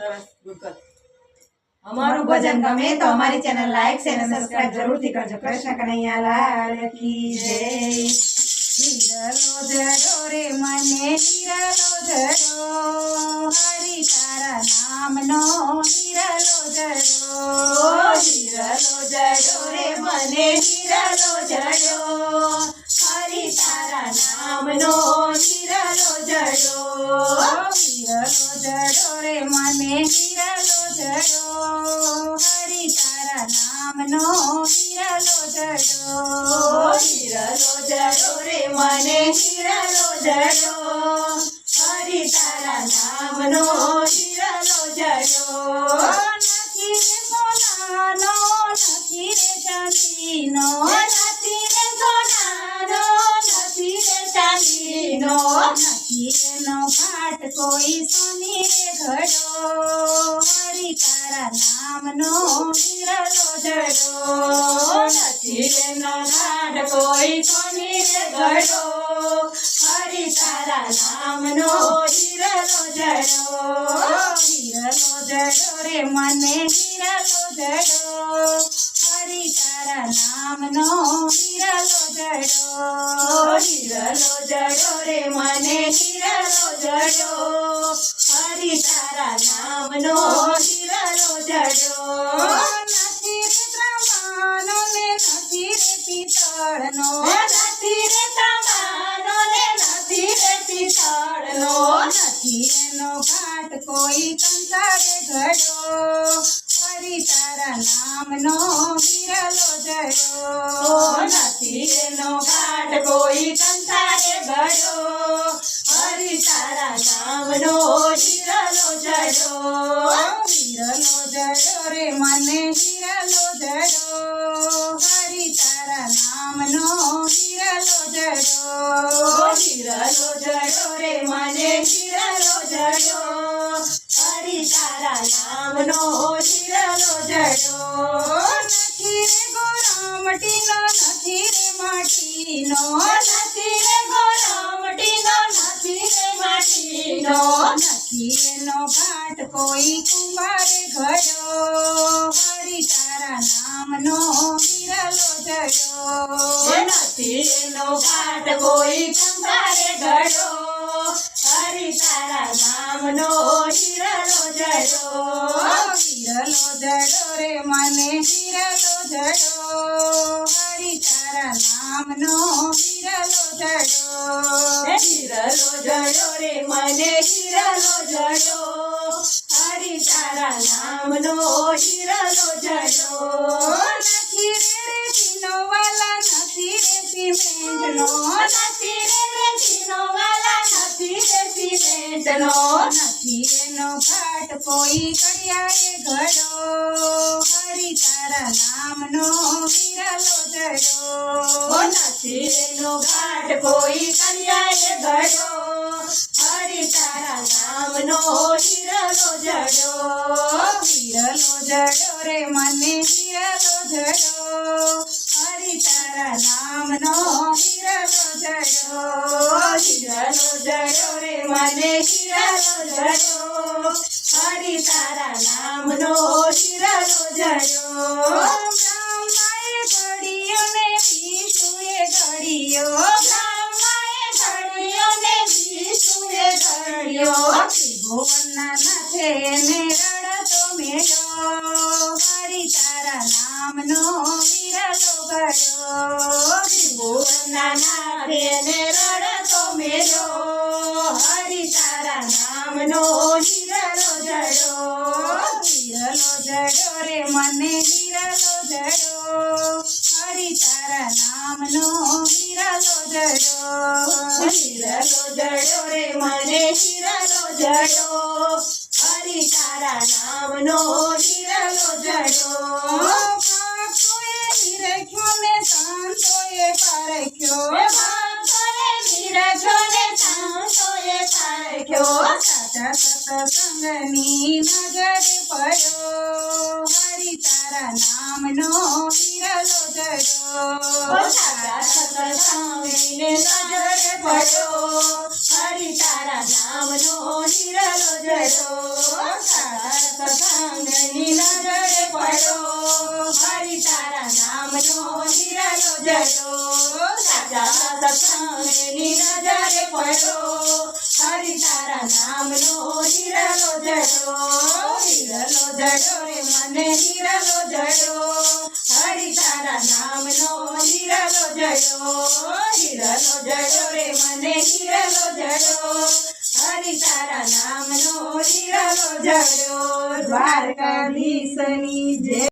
સરસ good girl અમારું ભજન ગમે તો અમારી ચેનલ લાઈક શેર અને સબસ્ક્રાઇબ જરૂરથી કરજો કૃષ્ણ કનૈયા લાલ કી જય હીરલો જડો રે મને હીરલો જડો હરી તારા નામનો હીરલો જડો હીરલો જડો રે મને હીરલો જડો હરી તારા નામનો હીરલો જડો હીરલો જડો રે મને હીરલો જડો હરી તારા નામનો હીરલો જડો હીરલો જડો રે મને હીરલો જડો હરી તારા નામનો હીરલો જડો નથી રે સોનાનો નથી રે ચાંદીનો નથી રે સોનાનો નથી રે ચાંદીનો નથી એનો ઘાટ કોઈ સુની ઘડો હરી તારા નામનો હીરલો જડો. નથી એનો ઘાટ કોઈ સુની ઘડો હરી તારા નામનો હીરલો જડો. હીરલો જડો રે મને, હીરલો જડો. હરી તારા નામનો હીરલો જડો. હીરલો જડો રે મને હીરલો જડો હરી તારા નામનો હીરલો જડો નથી રે ત્રમાનો ને નથી રે પિત્તળનો. નથી રે ત્રમાનો ને નથી રે પિત્તળનો. નથી એનો ઘાટ કોઈ કંસારે ઘડો હરી તારા નામનો હીરલો જડો નથી એનો ઘાટ કોઈ કંસારે ઘડો હરી તારા નામનો હીરલો જડો હીરલો જડો રે મને હીરલો જડો હરી તારા નામનો હીરલો જડો હીરલો જડો રે મને હીરલો જડો હરી તારા નામનો માટીનો નથી રે નથી રે કોઈ કુંભારે ઘડો હરી તારા નામનો જડો નથી એનો કોઈ કુંભારે ઘડો હરી તારા નામનો હીરલો જડો હીરલો જડો મને હિરલો જડો હરી તારા નામનો હીરલો જડો. હીરલો જડો રે મને હીરલો જડો. હરી તારા નામનો હીરલો જડો. નથી રે રેતીનો વાલા નથી રે સિમેન્ટનો નથી રે વાલા નથી રે સિમેન્ટનો નથી એનો ઘાટ કોઈ કડિયાએ ઘડો. હરી તારા નામનો હીરલો જડો નથી એનો ઘાટ કોઈ કડિયાએ ઘડો હરી તારા નામનો હીરલો જડો હીરલો જડો રે મને હીરલો જડો હરી તારા નામનો હીરલો નાથે ને રડતો મેળો હરી તારા નામનો વિરલો ગયો ભુવનના નાથે ને રડતો મેળો હરી તારા નામનો હીરલો જડો હીરલો જડો રે મને હીરલો જડો હરી તારા નામનો હીરલો જડો હીરલો જડો રે મને હીરલો જડો હરી તારા નામનો હીરલો જડો. ને સંતોએ પારખ્યો ભક્તોએ નિરખ્યો ને સંતોએ પારખ્યો. સાચા સત્સંગની નજર પડ્યો. હરી તારા નામનો હીરલો જડો. સાચા સત્સંગની નજર પડ્યો. નજર પડ્યો, હરી તારા નામનો નિરાયો જયો. સાચા સત્સંગની નજર પડ્યો, હરી તારા નામનો નિરાયો જયો. નિરાલો જયો રે મને નિરાલો જયો. હરી તારા નામનો નિરાલો જયો. નિરાલો જયો રે મને નિરાલો જયો. હરિ તારા નામનો હિરલો જડો દ્વારકાધીશની જય.